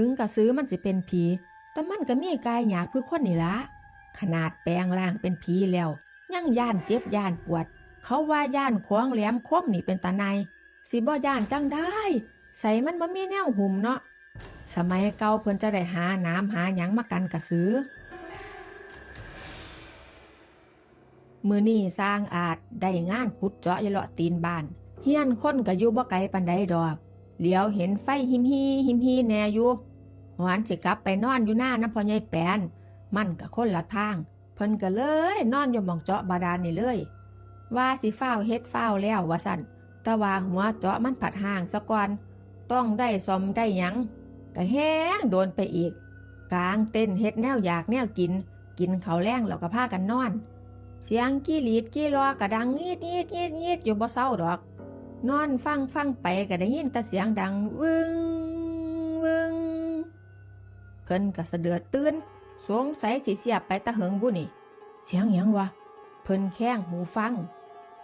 ถึงกระซื้อมันสิเป็นผี แต่มันก็มีกายหยาบคือคนนี่ละขนาดแปลงร่างเป็นผีแล้ว ยังย่านเจ็บย่านปวด เขาว่าย่านขวงแหลมคมนี่เป็นตาในสิบ่ย่านจังได้ ใส่มันบ่มีแนวหุ่มเนาะสมัยเก่าเพิ่นจะได้หาน้ำหาหยังมากันกระสือมือนี่สร้างอาจได้งานขุดเจาะยเลาะตีนบ้านเฮียนคนก็อยู่บ่ไกลปานใดดอกเหลียวเห็นไฟหิมฮีหิมฮีแนอยู่ หวานสิกลับไปนอนอยู่หน้าน้ำพ่อใหญ่แปนมันก็คนละทาง เพิ่นก็เลย นอนอยู่มองเจาะบาดาลนี่เลย ว่าสิฟ้าเฮ็ดฟ้าแล้วว่าสั่นต่ว่าหัวเจาะมันผัดห่างซะก่อนต้องได้ซอมได้ยังก็แห้งโดนไปอีก กลางเต้นเฮ็ดแนวอยากแนวกิน กินเขาแรงแล้วก็พากันนอน เสียงกี้หลีดกี้รอกระดังงีดงีดงีดงีดอยู่บ่เศร้าดอก นอนฟังฟังไปก็ได้ยินแต่เสียงดังวึงวึง พิ่นก็สะเดือดตื่นสงสัยสิเสียบไปตะเหิงบุนี่ เสียงยังวะ เพิ่นแข้งหูฟัง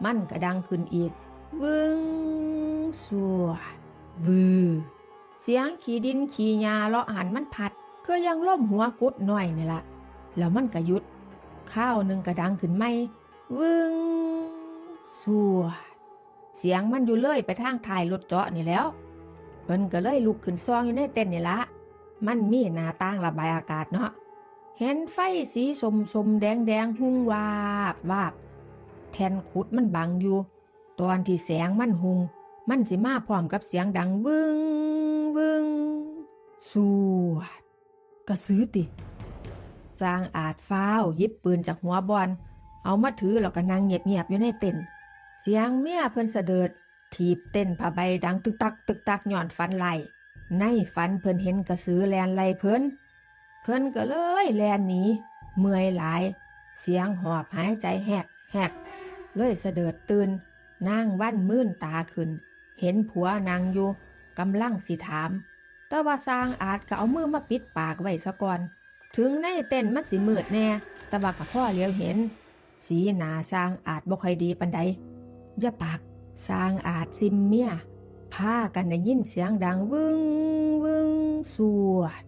มันก็ดังขึ้นอีก วึงสัววือ เสียงขี่ดินขี่ยาเลาะหันมันพัด ก็ยังล่มหัวกุดหน่อยนี่ละแล้วมันก็หยุด ข้าวหนึ่งกระดังขึ้นไม่วึงสัวเสียงมันอยู่เลยไปทางถ่ายรถเจาะนี่แล้ว เพิ่นก็เลยลุกขึ้นซองอยู่ในเต็นนี่ละ มันมีหน้าต่างระบายอากาศเนาะ เห็นไฟสีสมสมแดงแดงหุ่งวาบวาบ แทนขุดมันบังอยู่ ตอนที่แสงมันหุง มันสิมาพร้อมกับเสียงดังวึงวึงสวดกระซื้อติ สร้างอาจฟ้าวยิบปืนจากหัวบอล เอามาถือแล้วก็นั่งเงียบๆอยู่ในเต็นเสียงเมียเพิ่นเสดิดถีบเต้นผ้าใบดังตึกตักตึกตักหย่อนฟันไหล ในฝันเพิ่นเห็นกระสือแลนไล่เพิ่นเพิ่นก็เลยแลนหนีเมื่อยหลาย เสียงหอบหายใจแหกแหกเลยเสดิดตื่นนางวันมื่นตาขึ้น เห็นผัวนางอยู่กำลังสิถาม แต่ว่าสร้างอาจก็เอามือมาปิดปากไว้ซะก่อน ถึงในเต้นมันสิมืดแน่ แต่ว่ากับพ่อเลี้ยวเห็น สีหนาสร้างอาจบ่ค่อยดีปันใดอย่าปากสร้างอาจซิมเมีย พากันได้ยินเสียงดังวึงวึ้งสวด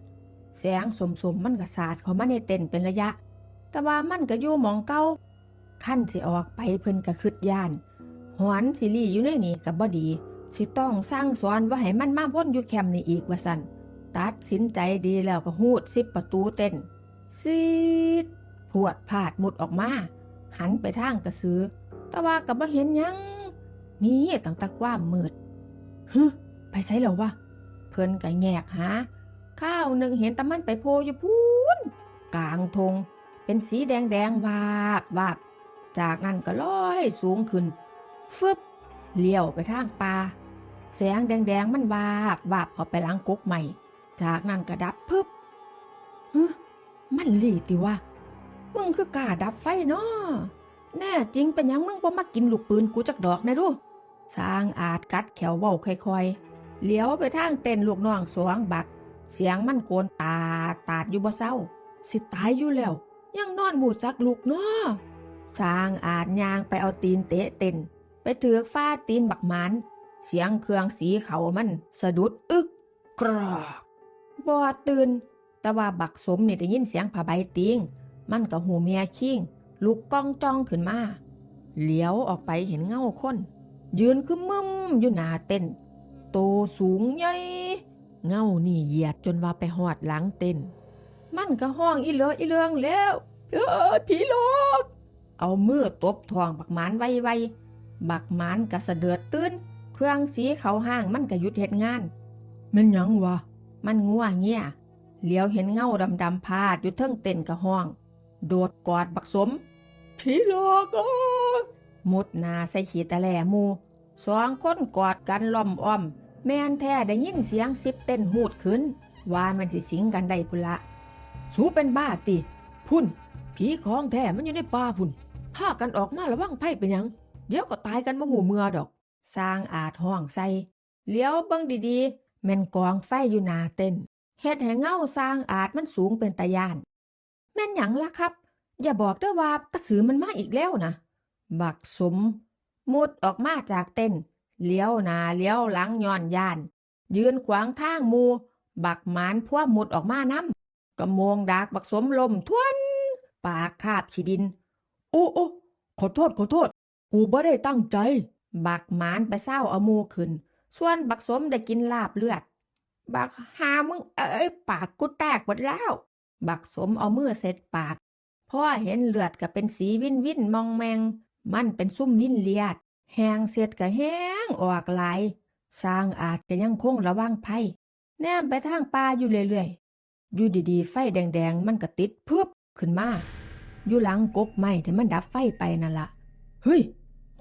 แสงสมสมมันก็สาดเข้ามาในเต็นเป็นระยะ แต่ว่ามันก็อยู่มองเก่าขั้นสิออกไปเพิ่นก็คืดย่านหวนสิรีอยู่ในนี่ก็บ่ดี สิต้องสร้างสอนว่าให้มันมาวนอยู่แคมป์นี่อีกว่าซั่นตัดสินใจดีแล้วก็หูดสิบประตูเต้นซีดพวดพาดมุดออกมา หันไปทางกระสือ แต่ว่าก็บ่เห็นยังมีตั้งแตะกว้ามมืด ฮึไปใช้แล้ววะเพิ่อนก็แงกหาข้าวหนึ่งเห็นตะมันไปโพอยู่พูนกลางทง เป็นสีแดงแดงวาบวาบจากนั้นก็ลอยสูงขึ้น ฟึบเลี้ยวไปทางป่าแสงแดงๆมันวาบวาบเข้าไปหลังกกใหม่ จากนั้นก็ดับพึบฮึมันหลีติวะมึงคือกาดับไฟเนาะแน่จริงเป็นยังมึงบ่มากินลูกปืนกูจักดอกนะดู สร้างอาจกัดแขวเว้าค่อยๆเลี้ยวไปทางเต้นลูกน้องสวงบัก เสียงมันโกนตาตาดอยู่บ่เศร้า สิตายอยู่แล้ว ยังนอนบูจักลูกเนาะสร้างอาจยางไปเอาตีนเตะเต้นไปถือกฟ้าตีนบักหมันเสียงเครื่องสีเขามันสะดุดอึกกรอกบอดตื่น แต่ว่าบักสมนี่ได้ยินเสียงผ้าใบติงมันกับหูเมียคิงลูกก้องจ้องขึ้นมา เหลียวออกไปเห็นเงาคน ยืนคือมึมอยู่หน้าเต้น โตสูงใหญ่เงานี่เหยียดจนว่าไปหอดหลังเต้น มันก็ห้องอีเหลืออีเลืองแล้วเออผีหลอกเอามือตบทองบักหมานไวไวๆบักหมานก็สะเดือดตื่นเครื่องสีเขาห้างมันก็หยุดเหตุงานแมันหยังวะ มันงัวเงี้ยเหลียวเห็นเงาดำๆพาดอยู่เทิงเต้นกะห้อง โดดกอดบักสมผีหลอกอะมุดหนาใส่ขีตะแหล่หมู สองคนกอดกันล้อมอ้อม แม่นแท้ได้ยินเสียงสิบเต้นหูดขึ้น ว่ามันสิสิงกันได้พุละ สูเป็นบ้าติ พุ่น ผีของแท้มันอยู่ในป่าพุ่นพากันออกมาระวังไพ่เป็นยัง เดี๋ยวก็ตายกันบ่หูเมือดอก สร้างอาจห้องใส่เลี้ยวเบิ่งดีๆแม่นกองไฟอยู่นาเต้นเฮ็ดให้เงาสร้างอาจมันสูงเป็นตะยาน แม่นหยังล่ะครับ อย่าบอกเด้อว่ากระสือมันมาอีกแล้วนะ บักสม มุดออกมาจากเต้นเลี้ยวหนาเลี้ยวหลังย้อนยาน ยืนขวางทางมู บักหมานพัวหมุดออกมาน้ำกระโมงดากบักสมลมทวน ปากคาบขีดิน โอ้โอ้ขอโทษขอโทษ กูบ่ได้ตั้งใจ บักหมานไปเศร้าเอามูขึ้น ส่วนบักสมได้กินลาบเลือด บักหามึงเอ้ยปากกูแตกหมดแล้ว บักสมเอามือเสร็จปากพ่อเห็นเลือดก็เป็นสีวินวินมองแมง มันเป็นซุ่มวินเลียด แหงเสียดก็แห้งออกหลายสร้างอาจก็ยังคงระวังภัยแนมไปทางป่าอยู่เรื่อยๆ อยู่ดีๆ ไฟแดงๆ มันก็ติดพึบขึ้นมา อยู่หลังกกไม้ที่มันดับไฟไปนั่นละเฮ้ย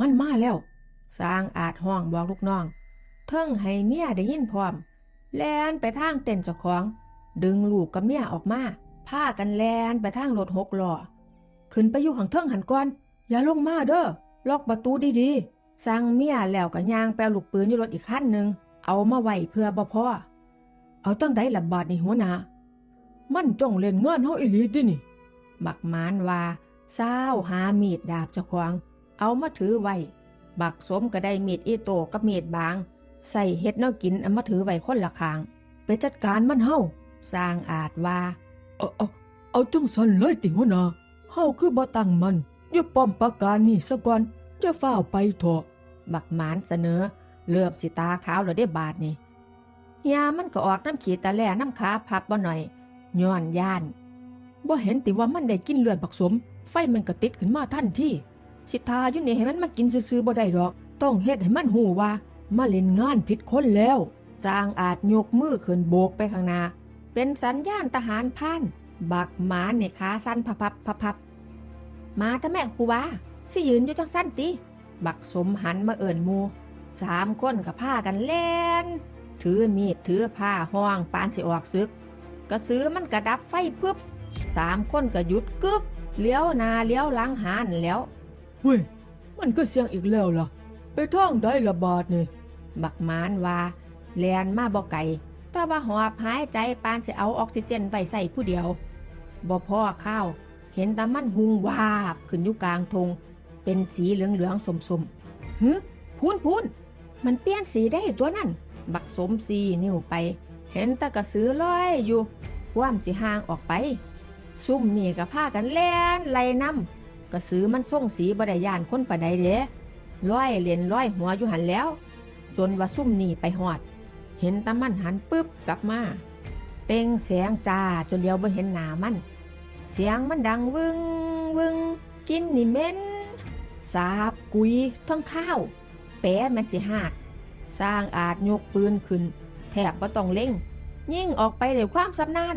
มันมาแล้ว สร้างอาจห้องบอกลูกน้อง เทิงให้เมียได้ยินพร้อม แลนไปทางเต็นท์เจ้าของ ดึงลูกกับเมียออกมาพากันแลนไปทางรถหกล้อ ขึ้นไปอยู่ข้างเทิงหันก่อน อย่าลงมาเด้อ ล็อกประตูดีๆ สั่งเมียแล้วก็ย่างไปเอาลูกปืนอยู่รถอีกคันหนึ่ง เอามาไว้เพื่อบ่พ่อ เอาตั้งใดละบาทนี่หัวหน้ามันจ้องเล่นเงานเฮาอีหลีตินี่บักมานว่าเศร้าวหามีดดาบเจ้าของ เอามาถือไว้ บักสมก็ได้มีดอีโตกับมีดบาง ใส่เฮ็ดแนวกินเอามาถือไว้คนละข้าง ไปจัดการมันเฮาสร้างอาจว่า เอาเอาเอาจังสันเลยติหัวหน้าเฮาคือบ่ตั้งมัน อย่าป้อมปราการนี่ซะก่อนจะฟ้าไปเถอะบักหมานเสนอ เริ่มสิตาขาวแล้วได้บาดนี่ยามันก็ออกน้ำขีตะแล่น้ำขาพับบ่หน่อยย้อนย่านบ่เห็นติว่ามันได้กินเลือดบักสม ไฟมันก็ติดขึ้นมาทันที่ สิทาอยู่นี่ให้มันมากินซื่อๆบ่ได้ดอก ต้องเฮ็ดให้มันหูว่า มาเล่นงานผิดคนแล้วสร้างอาจยกมือขึ้นโบกไปข้างหน้าเป็นสัญญาณทหารผ่าน บักหมานเนี่ยขาสั้นพับพับพับพับ มาถ้าแม่ครูบาสิยืนอยู่จังสั้นติบักสมหันมาเอิ่นหมูสามคนกับผ้ากันเล่น ถือมีดถือผ้าห้องปานสิออกซึก กระซื้อมันกระดับไฟปึ๊บสามคนก็หยุดกึกเลี้ยวหนาเลี้ยวหลังหานแหล้วเฮ้ยมันก็เสียงอีกแล้วล่ะ ไปท่องได้ละบาทนี่บักหมานว่าแลนมาบ่ไก่แต่ว่าหอบหายใจปานสิเอาออกซิเจนไว้ใส่ผู้เดียวบ่พ่อข้าว เห็นตามันหุงวาบขึ้นอยู่กลางทง เป็นสีเหลืองๆสมๆฮึพูนพูนมันเปลี่ยนสีได้ตัวนั่น บักสมสีนิ้วไป เห็นตะกระสือลอยอยู่ความสิห่างออกไป ซุ่มนี่กับผ้ากันแล่นไล่น้ำกระสือมันส่งสีบไดยานคนปานใดเด้ร้อยเหรียญร้อยหัวอยู่หันแล้ว จนว่าซุ่มหนีไปหอด เห็นตามันหันปึ๊บกลับมา เป่งเสียงจ้าจนเลี้ยวบ่เห็นหนามัน เสียงมันดังวึงวึงกินนี่เหม็นสาบกุยทั้งข้าว แปะมันสิหากสร้างอาจยกปืนขึ้น แทบบ่ต้องเล่ง ยิ่งออกไปด้วยความสำนาน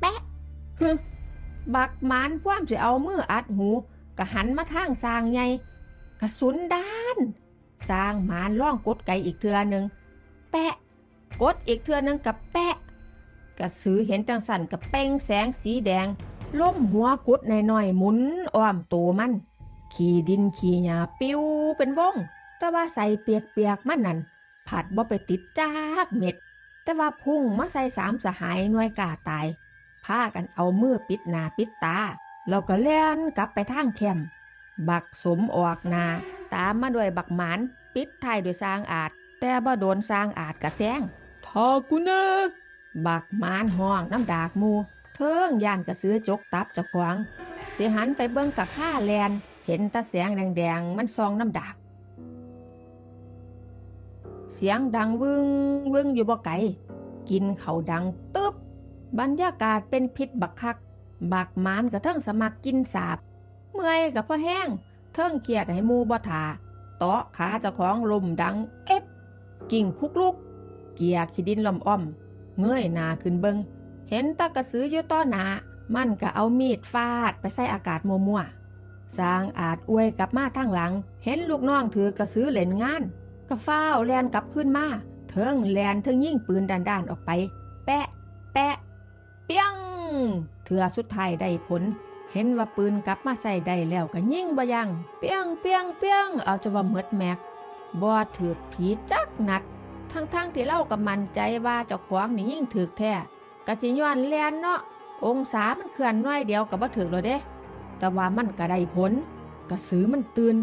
แปะฮึบักหมานพว่ามสิเอามืออัดหูกะหันมาทางสร้างใหญ่กระสุนด้าน สร้างหมานล่องกดไก่อีกเทือหนึ่งแปะ กดอีกเทือหนึ่งกับแปะ กระสือเห็นจังสันกับเป้งแสงสีแดง ล้มหัวกุดหน่อยๆหมุนอ้อมตัวมัน ขี่ดินขี่หญ้าปิ้วเป็นวงแต่ว่าใส่เปียกๆมันนั่นผัดบ่ไปติดจากเม็ด แต่ว่าพุ่งมาใส่สามสหายหน่วยกาตายพากันเอามือปิดหน้าปิดตาแล้วก็เล่นกลับไปทางแคมบักสมออกหนาตามมาด้วยบักหมานปิดท้ายด้วยสร้างอาจ แต่บ่โดนสร้างอาจกระแซงทากูนะบักหมานห้องน้ำดากมู เทิงย่านกระซื้อจกตับเจะขวางเสียหันไปเบิ่งกับข้าแลน เห็นตาแสงแดงๆ มันซองน้ำดากเสียงดังวึงวึงอยู่บ่ไกลกินเขาดังตึบบรรยากาศเป็นพิษบักคัก บักมานกับเทิงสมัครกินสาบ เมื่อยกับพ่อแห้ง เทิงเครียดให้มูบ่ทาเตาะขาเจ้าของลมดังเอฟกิ่งคุกลุก เกียร์ขี้ดินลอมอ้อมเงยหน้าขึ้นเบิง เห็นตากระสืออยู่ต้อหนามันก็เอามีดฟาดไปใส่อากาศมัวๆสร้างอาจอวยกลับมาทางหลัง เห็นลูกน้องถือกระสือเล่นงานก็ฟ้าแลนกลับขึ้นมาเทิงแลนเทิงยิ่งปืนด้านๆออกไป แปะ แปะ เปียงเถือสุดท้ายได้ผล เห็นว่าปืนกลับมาใส่ได้แล้วก็ยิ่งบ่ยัง เปียงเปียงเปียงเอาจะว่าเมดแม็กบ่ถือผีจักนัดทั้งๆที่เล่ากับมันใจว่าเจ้าของนี่ยิ่งถือแท้ กะจิย้อนแลนเนาะองศามันเคลื่อนน้อยเดียวกับบ่ถึกเลยเด้ แต่ว่ามันก็ได้ผล กระสือมันตื่น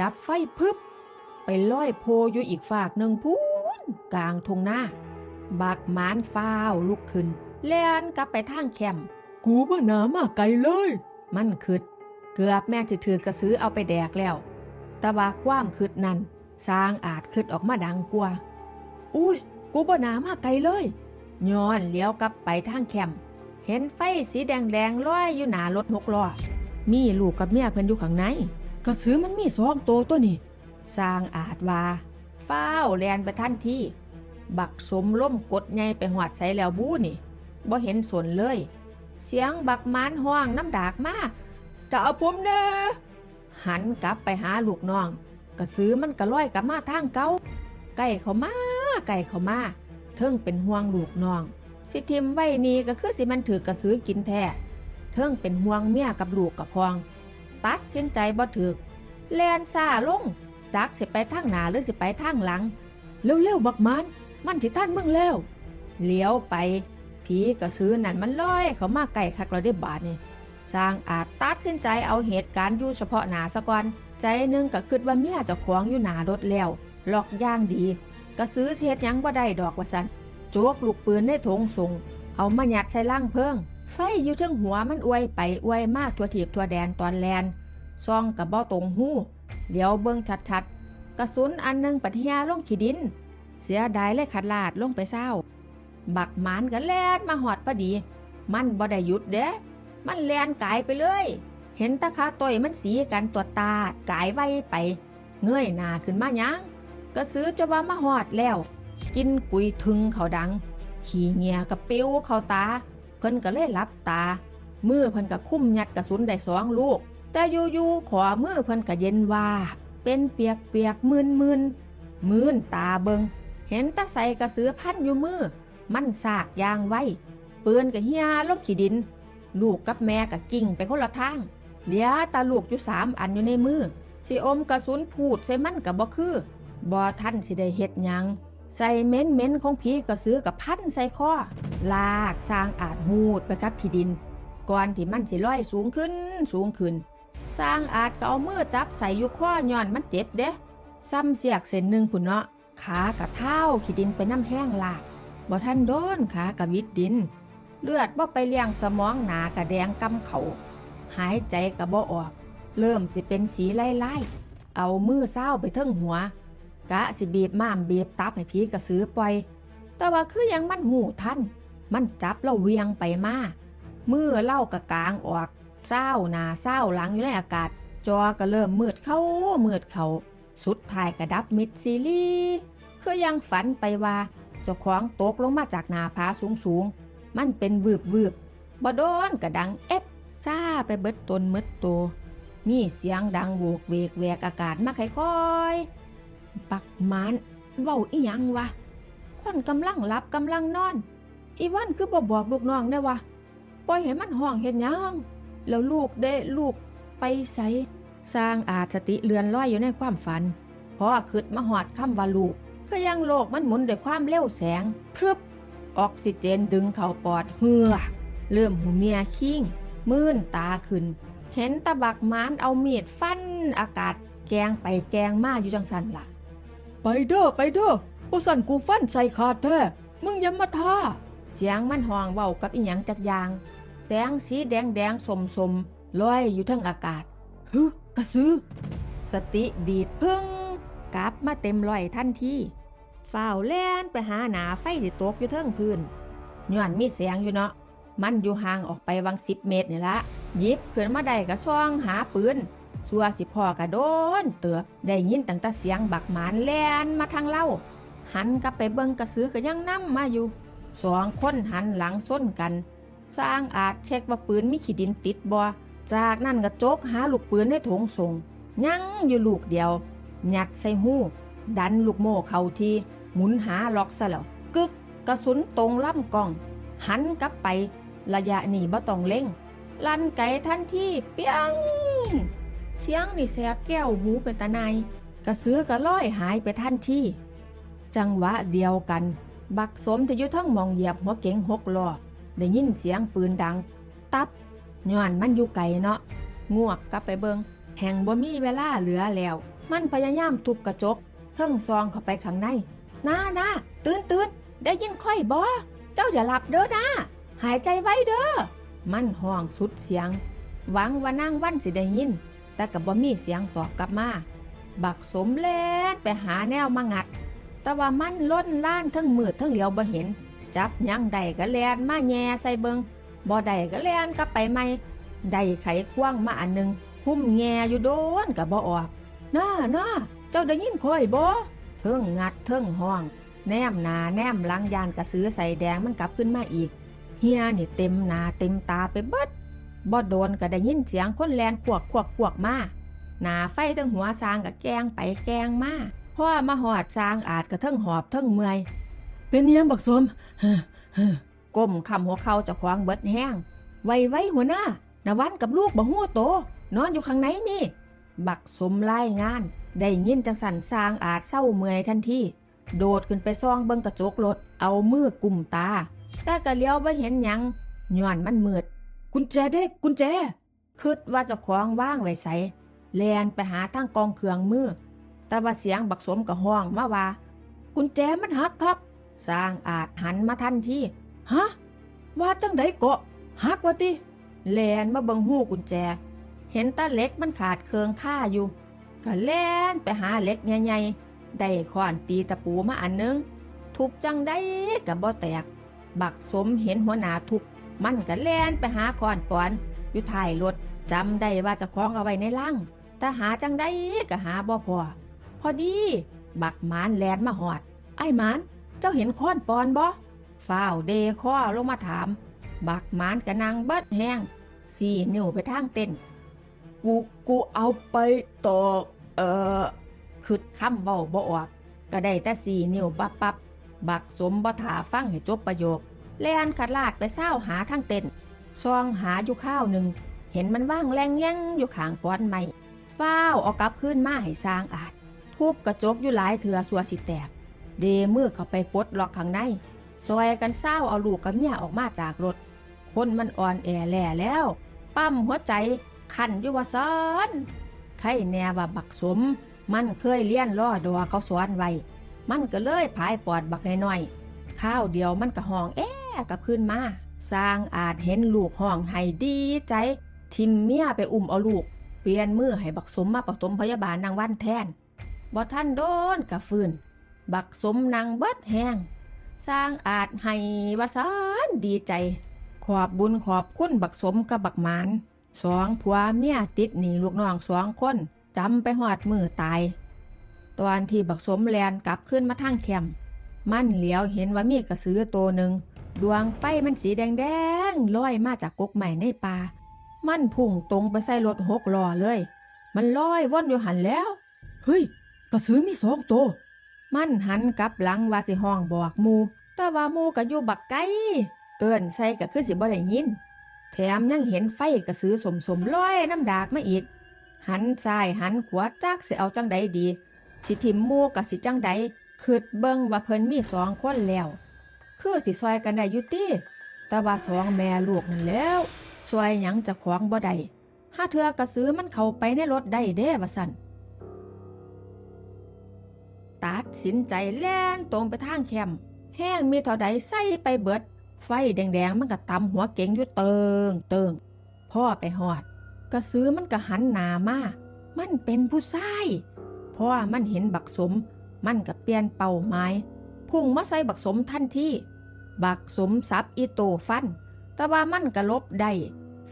ดับไฟพึบ ไปลอยโพอยู่อีกฝากหนึ่งพูนกลางทงหน้า บักมานฟ้าวลุกขึ้นเล่นกลับไปทางแคมกูบ่หนามาไกลเลย มันคืดเกือบแม่จะถือกระซื้อเอาไปแดกแล้ว แต่ว่าความคืดนั้นสร้างอาจคืดออกมาดังกว่า อุ้ย กูบ่หนามาไกลเลย ย้อนเลี้ยวกลับไปทางแคมป์เห็นไฟสีแดงๆลอยอยู่หนารถหกล้อมีลูกกับเมียเพิ่นอยู่ข้างในกระสือมันมีสองตัวตัวนี่สร้างอาจว่าฟ้าวแลนไปทันที่ บักสมล่มกดใหญ่ไปหอดใส่แล้วบู้นี่บ่เห็นสนเลย เสียงบักมานห้องน้ำดากมาจะเอาผมเด้อหันกลับไปหาลูกน้อง กระสือมันกระลอยกลับมาทางเก่าใกล้เขามาใกล้เขามา เทิงเป็นห่วงลูกน้อง สิทิมไว้นี่ก็คือสิมันถือกระสือกินแท้เทิงเป็นห่วงเมียกับลูกกับพอง ตัดสินใจบ่ถึกแลนซาลงดักสิไปทางหนาหรือสิไปทางหลัง เร็วๆบักมัน มันที่ท่านมึงแล้วเลี้ยวไปผีกระสือนั่นมันลอยเขามาไก่คักเราได้บาดนี่สร้างอาจตัดสินใจเอาเหตุการณ์อยู่เฉพาะหนาซะก่อน ใจหนึงก็คิดว่าเมียจะขวางอยู่หนารถแล้ว ล็อกย่างดี กระสือเสียดยังบ่ได้ดอกว่าสันโจกลูกปืนในถงส่งเอามายัดใส่ล่างเพิ่ง ไฟอยู่ทึงหัวมันอวยไปอวยมากทั่วทีบทั่วแดนตอนแลนซองกับบ่อตรงหู้ เดี๋ยวเบิ่งชัดๆ กระสุนอันหนึงปัทยาลงขีดิน เสียดายเลยขัดลาดลงไปเศร้า บักหมานกันแลนมาหอดพอดี มันบ่ได้หยุดเด้ มันแลนกายไปเลย เห็นตะขาต่อยมันสีกันตัวตากายไวไป เงยหน้าขึ้นมายัง กระสือจะว่ามาหอดแล้ว กินกุยทึงเขาดัง ขี้เงียกับปิ้วเขาตา เพิ่นก็เลยหลับตา มือเพิ่นก็คุ้มยัดกระสุนได้สองลูก แต่อยู่ๆขวามือเพิ่นก็เย็นว่า เป็นเปียกเปียกมึนมึนมื่นตาเบิง เห็นตาใส่กระสือพันอยู่มือ มันสากยางไว้ปืนกับเฮียลงขีดิน ลูกกับแม่กับกิ่งไปคนละทางเหลือตาลูกอยู่สามอันอยู่ในมือสิอมกระสุนพูดใส่มันกับบ่คือ บ่ท่านสิได้เฮ็ดหยัง ใส่เม้นเม้นของผีกระสือกับพันใส่ข้อ ลากสร้างอาจหูดไปกับขีดิน ก่อนที่มันสิลอยสูงขึ้นสูงขึ้น สร้างอาจก็เอามือจับใส่อยู่ข้อย่อนมันเจ็บเด้ซ้ำเสียกเส้นหนึ่งพุ่นเนาะขากับเท้าขีดินไปน้ำแห้งลากบ่ท่านโดนขากับวิดดิน เลือดบ่ไปเลี้ยงสมองหนากระแดงกำเขา หายใจกับบ่ออก เริ่มสิเป็นสีไล่ไล่ๆเอามือเศร้าไปเทิงหัว กะสิบีบม้ามบีบตับให้ผีกระสือปล่อย แต่ว่าคือยังมันหูทันมันจับแล้วเวียงไปมามือเล่ากะกลางออกเศร้าหนาเศร้าหลังอยู่ในอากาศ จอก็เริ่มมืดเข้ามืดเขาสุดท้ายกระดับมิดซีรีส์คือยังฝันไปว่าเจ้าของตกลงมาจากนาผาสูงสูงมันเป็นวืบวืบบ่โดนกระดังเอฟซาไปเบิดตนเมดโตวมีเสียงดังโวกเวกแวกอากาศมาค่อยๆ ปักมานเว้าอีหยังวะ คนกำลังหลับกำลังนอน อีวันคือบ่บอกลูกน้องได้วะปล่อยให้มันห้องเห็นยังแล้วลูกเด้ลูกไปใสสร้างอาจสติเลือนลอยอยู่ในความฝันพอขึ้นมาหอดคำว่าลูกก็ยังโลกมันหมุนด้วยความเร็วแสงพรึบออกซิเจนดึงเข้าปอดเหือเริ่มหูเมียคิงมื่นตาขึ้น เห็นตะบักมานเอามีดฟันอากาศแกงไปแกงมาอยู่จังสันล่ะ ไปเด้อไปเด้อบ่สั่นกูฟันใส่ขาดแท้มึงอย่ามาท่า เสียงมันห้องเว้ากับอีหยังจักอย่าง แสงสีแดงแดงสมสมๆลอยอยู่ทั้งอากาศฮึกระสือสติดีดพึ่งกลับมาเต็มร้อยทันทีฝ้าวแล่นไปหาหนาไฟที่ตกอยู่เทิงพื้นย้อนมีแสงอยู่เนาะมันอยู่ห่างออกไปวังสิบเมตรนี่ละหยิบขึ้นมาได้กระซ่องหาปืน สัวสิพ่อกระโดนเตือได้ยินตั้งแต่เสียงบักหมานแลนมาทางเล่า หันกลับไปเบิ่งกระสือก็ยังนั่มาอยู่สองคนหันหลังส้นกัน สร้างอาจเช็คว่าปืนมีขีดินติดบ่จากนั้นก็โจกหาลูกปืนในถงส่งยังอยู่ลูกเดียว หยัดใส่หูดันลูกโม่เข้าทีหมุนหาล็อกซะแล้วกึกกระสุนตรงลำกล้อง หันกลับไประยะหนี้บ่ต้องเล่ง ลั่นไกทันที่เปียง เสียงนี่แสบแก้วหูเป็นตาในกระเสือก็ล่อยหายไปทันทีจังหวะเดียวกัน บักสมที่อยู่ทั้งมองเหยียบหัวเก๋งหกล้อได้ยินเสียงปืนดัง ตับย้อนมันอยู่ไกลเนาะงวกกลับไปเบิงแห่งบ่มีเวลาเหลือแล้ว มันพยายามทุบกระจกเพิ่งซองเข้าไปข้างในน้าน้าตื่นตื่นได้ยินค่อยบ่เจ้าอย่าหลับเด้อนะหายใจไว้เด้อ มันห้องสุดเสียง หวังว่านางวันสิได้ยิน แต่กับบ่มีเสียงตอบกลับมา บักสมแลนไปหาแนวมางัด แต่ว่ามันล้นล้านทั้งมืดทั้งเหลียวบ่เห็น จับยังใดก็แลนมาแย่ใส่เบิงบ่ใดก็แลนกลับไปใหม่ได้ไขควงมาอันหนึง หุ้มแง่อยู่โดนก็บ่ออกน้าน้าเจ้าได้ยินคอยบ่เทิงงัดเทิงห้อง แนมหนาแนมลังยานกระสือใส่แดงมันกลับขึ้นมาอีกเฮียนี่เต็มหนาเต็มตาไปเบิด บ่โดนก็ได้ยินเสียงคนแลนขวกขวกขวกมาหนาไฟทั้งหัวซางกับแกงไปแกงมาพ่อมาหอดซางอาจกระเทิงหอบเทิงเมื่อย เป็นอิหยังบักสมก้มคำหัวเข่าเจะขวางเบิดแห้ง ไวไว้หัวหน้านาวันกับลูกบ่หัวโต นอนอยู่ข้างในนี่ บักสมไล่งาน ได้ยินจังสันสร้างอาจเศร้าเมื่อยทันทีโดดขึ้นไปซ่องเบิ่งกระจกรถเอามือกุมตา แต่ก็เลี้ยวบ่เห็นหยังย้อนมันมืด กุญแจเด็กกุญแจคิดว่าจะคล้องว่างไว้ใสแลนไปหาทางกองเครื่องมือ แต่ว่าเสียงบักสมกับห้องมาว่า กุญแจมันหักครับสร้างอาจหันมาทันทีฮะว่าจังไดเกาะฮักว่าติแลนมาเบิงหูกุญแจ เห็นตาเล็กมันขาดเคืองค่าอยู่ก็แลนไปหาเล็กใหญ่ๆได้ขวานตีตะปูมาอันนึงทุบจังได้กับบ่แตก บักสมเห็นหัวหน้าทุบ มันก็แล่นไปหาขวานปอนอยู่ท้ายรถจำได้ว่าจะคล้องเอาไว้ในลังแต่หาจังได้ก็หาบ่พอ พอดี บักหมานแลนมาหอด ไอ้หมาน เจ้าเห็นคอนปอนบ่ฝ้าวเดข้อลงมาถาม บักหมานกะนางเบิดแห้งสี่นิ้วไปทางเต้นกูกูเอาไปต่อเอ่อคือคำเว้าบ่ออก ก็ได้แต่สี่นิ้วปับปับบักสมบ่ถาฟังให้จบประโยค แล่นขัดลาดไปเศร้าหาทางเต้นซองหาอยู่ข้าวหนึ่ง เห็นมันว่างแรงแย่งอยู่ขางป้อนไม้ฟ้าวเอากลับขึ้นมาให้สร้างอาจ ทุบกระจกอยู่หลายเถื่อสัวสิแตก เดมือเข้าไปปดล็อกข้างใน ซอยกันเศร้าเอาลูกกับเมียออกมาจากรถ คนมันอ่อนแอแหล่แล้ว ปั้มหัวใจขันอยู่ว่าซ้อนใครแน่ว่าบักสม มันเคยเลี้ยนล่อดอเขาสอนไว้ มันก็เลยพายปอดบักน้อยๆข้าวเดียวมันก็ห้องแอ้ กับขึ้นมาสร้างอาจเห็นลูกห้องให้ดีใจ ทิมเมียไปอุ้มเอาลูก เปลี่ยนมือให้บักสมมาปฐมพยาบาลนางวันแทนบ่ท่านโดนกะฟืนบักสมนางเบิดแห้งสร้างอาจให้วาสานดีใจ ขอบบุญขอบคุณบักสมกับบักหมานสองผัวเมียติดหนีลูกน้องสองคนจำไปหอดมือตาย ตอนที่บักสมแลนกลับขึ้นมาทางแคมมันเหลียวเห็นว่ามีกระสือตัวหนึ่ง ดวงไฟมันสีแดงๆลอยมาจากกกใหม่ในป่า มันพุ่งตรงไปใส่รถหกล้อเลย มันลอยว่อนอยู่หันแล้ว เฮ้ย กระสือมีสองตัว มันหันกลับหลังว่าสิห้องบอกมูแต่ว่ามูก็อยู่บักไกล เอิ้นใส่ก็คือสิบ่ได้ยิน แถมยังเห็นไฟกระสือสมสมลอยน้ำดากมาอีก หันซ้ายหันขวาจักสิเอาจังใดดี สิทิมมูกับสิจังใดคิดเบิ่งว่าเพิ่นมีสองคนแล้ว คือสิซอยกันได้ยู่ติแต่ว่าสองแม่ลูกนั่นแล้วซอยหยังจะขวางบ่ได้ห้าเทือกระสือมันเข้าไปในรถได้เด้ว่าสั่นตัดสินใจแล่นตรงไปทางแคมแห้งมีเท่าใดใส่ไปเบิด ไฟแดงๆมันก็ตำหัวเก๋งอยู่เติงเติงพ่อไปหอด กระซื้อมันก็หันหนามา มันเป็นผู้ชายพ่อมันเห็นบักสม มันก็เปลี่ยนเป้าหมายพุ่งมาใส่บักสมทันที บักสมสับอีโตฟัน แต่ว่ามันก็ลบได้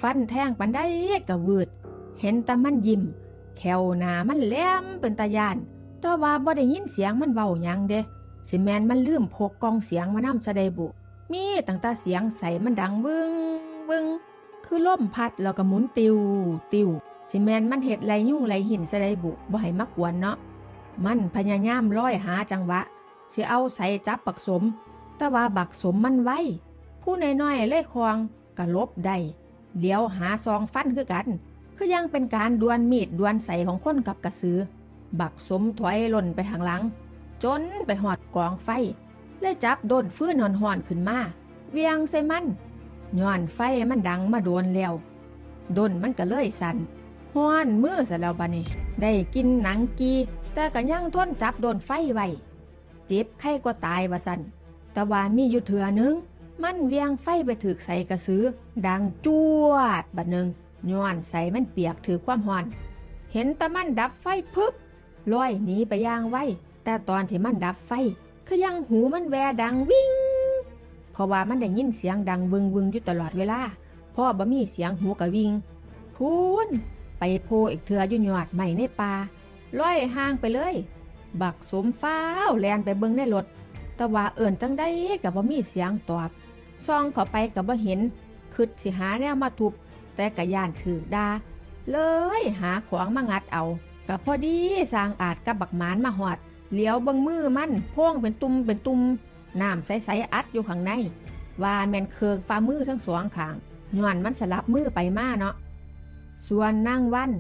ฟันแทงปันได้ก็วืด เห็นแต่มันยิ้ม แขวหนามันแหลมเป็นตาญาน แต่ว่าบ่ได้ยินเสียงมันเว้าหยังเด้สิแมนมันลืมพกกองเสียงมานำซะไดบุ มีตั้งแต่เสียงใสมันดังวึงวึงคือลมพัดแล้วก็หมุนติวติวสิแมนมันเฮ็ดไรยุ่งไรหินซะไดบุบ่ให้มากวนเนาะ มันพยายามร้อยหาจังหวะเสิเอาใส่จับบักสม แต่ว่าบักสมมันไว้ผู้น้อยๆเลยคลองก็ลบได้เลี้ยวหาซองฟันคือกัน คือยังเป็นการดวลมีดดวลใส่ของคนกับกระสือ บักสมถอยหล่นไปข้างหลัง จนไปหอดกองไฟเลยจับโดนฟื้นหอนๆขึ้นมา เวียงใส่มันย้อนไฟมันดังมาโดนแล้วโดนมันก็เลยสั่นห้อนมือซะแล้วบานี้ได้กินหนังกี แต่ก็ยังทนจับโดนไฟไว้เจ็บไข้ก็ตายว่าสัน ต่ว่ามีอยู่เถือหนึง มันเวียงไฟไปถึกใส่กระสือดังจวดบัดหนึ่งย้อนใส่มันเปียกถือความหอน เห็นต่มันดับไฟพึบลอยหนีไปย่างไวแต่ตอนที่มันดับไฟคือยังหูมันแวดังวิ่งเพราะว่ามันได้ยินเสียงดังวึงวึงอยู่ตลอดเวลาพ่อบ่มีเสียงหูกะวิ่งพูนไปโพอีกเถือยู่ยอดใหม่ในป่าลอยห่างไปเลย บักสมฟ้าวแลนไปเบิ่งในรถ แต่ว่าเอิ่นจังได้กับบ่ามีเสียงตอบซองเข้าไปกับบ่าเห็นคิดสิหาแนวมาทุบ แต่กะยานถือดา เลยหาขวางมางัดเอากับพอดีสร้างอาจกับบักหมานมาหอดเหลียวบิ่งมือมันพ่งเป็นตุ่มเป็นตุ่มน้ำใสๆอัดอยู่ข้างใน ว่าแมนเคืองฝ่ามือทั้งสองข้างย้อนมันสลับมือไปมาเนาะส่วนนางวัน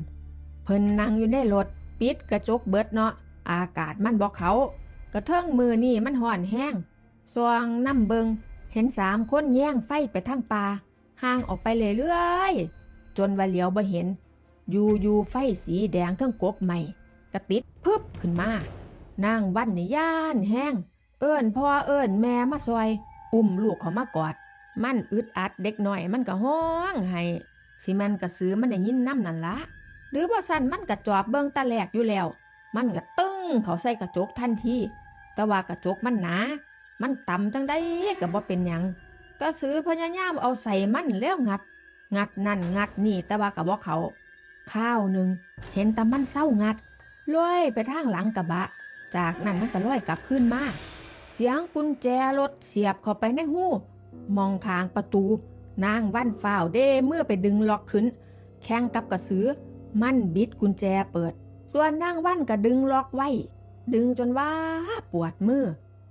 เพิ่นนั่งอยู่ในรถปิดกระจกเบิดเนาะอากาศมันบอกเขา กระเทิงมือนี่มันห่อนแห้งสวงน้ำเบิง เห็นสามคนแย่งไฟไปทางป่าห่างออกไปเรื่อยๆจนว่าเหลียวบ่เห็น อยู่อยู่ไฟสีแดงทั้งกบใหม่กระติดพึบขึ้นมานางวันนี่ย่านแห้ง เอิ้นพ่อเอิ้นแม่มาซอย อุ้มลูกเขามากอด มันอึดอัดเด็กหน่อยมันก็ห้องให้สิมันกระซื้อมันได้ยินน้ำนั่นละหรือว่าสันมันกระจอบเบิ่งตาแหลกอยู่แล้ว มันก็ตึ้งเขาใส่กระจกทันที แต่ว่ากระจกมันหนา มันต่ำจังได้ก็บ่เป็นหยังกระสือพยายามเอาใส่มันแล้วงัด งัดนั่นงัดนี่แต่ว่ากับบ่เขา ข้าวหนึ่งเห็นแต่มันเศร้างัดลอยไปทางหลังกระบะ จากนั้นมันก็ลอยกลับขึ้นมาเสียงกุญแจรถเสียบเข้าไปในหูมองทางประตู นางวันฝ้าวเด้เมื่อไปดึงล็อกขึ้น แข่งกับกระสือ มันบิดกุญแจเปิด ส่วนนางวันก็ดึงล็อกไว้ ดึงจนว่าปวดมือ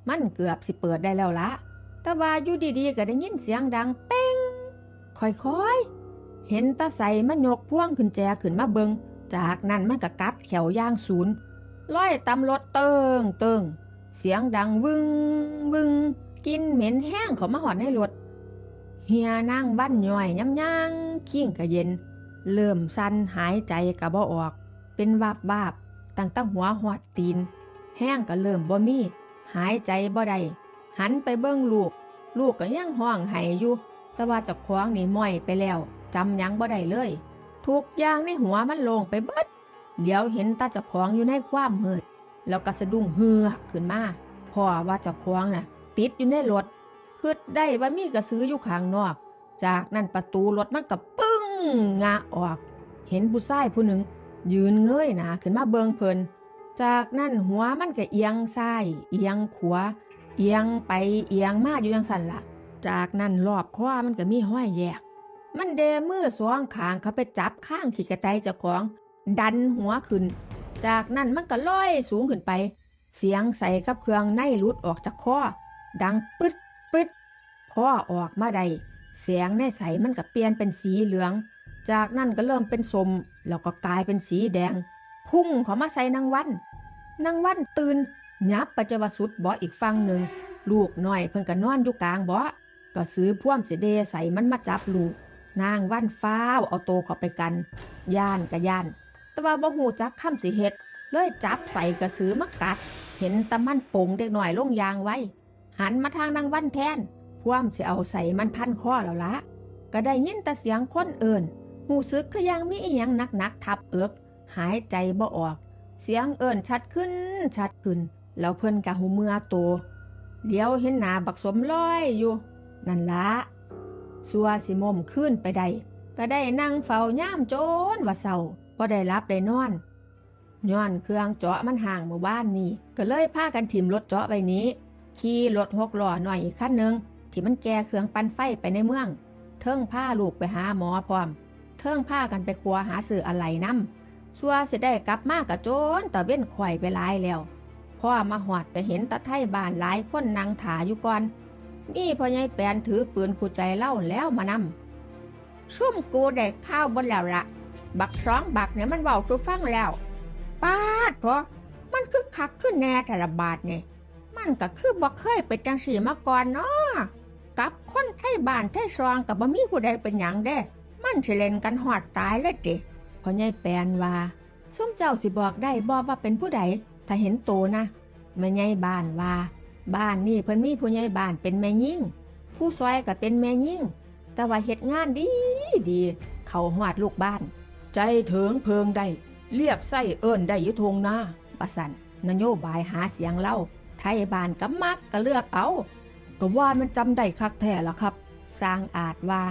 มันเกือบสิเปิดได้แล้วละแต่ว่าอยู่ดีๆก็ได้ยินเสียงดังเป้งค่อยๆ เห็นตาใสมันยกพ่วงขึ้นแจขึ้นมาเบิง จากนั้นมันก็กัดแขวย่างศูนย์ร้อยตำรถเติงเติงเสียงดังวึงวึงกินเหม็นแห้งเขามาหอดในรถเฮียนั่งบ้านย่อยย้ำย่างขี้งกระเย็น เริ่มสั่นหายใจกะบ่ออก เป็นวาบวาบตั้งตั้งหัวหอดตีน แห้งก็เริ่มบ่มี หายใจบ่ได้หันไปเบิ่งลูก ลูกก็ยังห้องไห้อยู่ แต่ว่าจะคว้างนี่ม้อยไปแล้วจำยังบ่ได้เลย ทุกอย่างในหัวมันลงไปเบิดเดี๋ยวเห็นตาจะคว้างอยู่ในความมืดแล้วก็สะดุ้งเฮือขึ้นมาพราะว่าจะคว้างน่ะ ติดอยู่ในรถคิดได้ว่ามีกระสืออยู่ข้างนอก จากนั้นประตูรถมันก็ปึ้งงะออก เห็นผู้ชายผู้หนึ่งยืนเงยหนาขึ้นมาเบิงเพลิน จากนั้นหัวมันก็เอียงซ้าย เอียงขวาเอียงไปเอียงมาอยู่ยังสั่นละจากนั้นรอบคอมันก็มีห้อยแยก มันเดมือสองขางเขาไปจับข้างขี่กระไตเจ้าของ ดันหัวขึ้น จากนั้นมันก็ลอยสูงขึ้นไป เสียงใส่กับเครื่องในหลุดออกจากคอดังปึ๊ดปึ๊ดพอออกมาได้เสียงในใสมันก็เปลี่ยนเป็นสีเหลือง จากนั้นก็เริ่มเป็นสมแล้วก็กลายเป็นสีแดง พุ่งเขามาใส่นางวันนางวันตื่นยับไปจะวาสุดบาะอีกฝั่งหนึ่งลูกน้อยเพิ่นก็นอนอยู่กลางบาะก็ซื้อพ่วมเสเดใส่มันมาจับลูก นางวันฟ้าวเอาโตเข้าไปกันย่านกะย่าน แต่ว่าบ่ฮู้จักคำสิเฮ็ดเลยจับใส่กระสือมากัด เห็นตะมันโป่งเด็กหน่อยลงยางไว้ หันมาทางนางวันแทนพ่วมสิเอาใส่มันพันคอแล้วละก็ได้ยินแต่เสียงคนเอิญหูซึกคือยังมีอีหยังหนักๆทับเอิก หายใจบ่ออก เสียงเอิญชัดขึ้นชัดขึ้น แล้วเพิ่นกะหูเมื่อโตเดี๋ยวเห็นหนาบักสมลอยอยู่ นั่นละสัวสิมมขึ้นไปได้ก็ได้นั่งเฝ้าย่ามโจนว่าเศร้าก็ได้รับได้นอนย้อนเครื่องเจาะมันห่างหมู่บ้านนี่ก็เลยพากันถิ่มรถเจาะไปนี้ ขี่รถหกล้อหน่อยอีกคันหนึ่งที่มันแก่เครื่องปั่นไฟไปในเมือง เทิงผ้าลูกไปหาหมอพร้อม เทิงผ้ากันไปครัวหาสื่ออะไรน้ำ สัวสิได้กลับมากกะโจนตะเว้นข่อยไปหลายแล้วพ่อมาหอดไปเห็นตะไทบ้านหลายคนนางถาอยู่ก่อนนี่พ่อใหญ่แปนถือปืนขู่ใจเล่าแล้วมานำซุ่มกูได้ข้าวบนแล้วละบักสองบักเนี่ยมันเบาทุฟังแล้วปาดเพราะมันคือคักขึ้นแน่แต่ละบาทเนี่ยมันก็คือบ่เคยเป็นจังสีมาก่อนเนาะกับคนไทยบ้านไทยซองกับบ่มีผู้ใดเป็นหยังเด้ มันสิเล่นกันหอดตายเลยติ พ่อใหญ่แปนว่าส้มเจ้าสิบอกได้บ่ว่าเป็นผู้ใดถ้าเห็นโตนะแม่ใหญ่บ้านว่า บ้านนี่เพิ่นมีผู้ใหญ่บ้านเป็นแม่ยิ่ง ผู้ซอยก็เป็นแม่ยิ่ง แต่ว่าเฮ็ดงานดีดี เขาหวาดลูกบ้าน ใจเถิงเพิงได้เรียกไส้เอิ้นได้ยุทงนาประสันนโยบายหาเสียงเล่า ไทยบ้านก็มักก็เลือกเอา ก็ว่ามันจำได้คักแท้ละครับ สร้างอาจว่า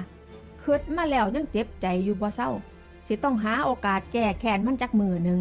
คิดมาแล้วยังเจ็บใจอยู่บ่เศร้า สิต้องหาโอกาสแก้แค้นมันจักมือหนึ่ง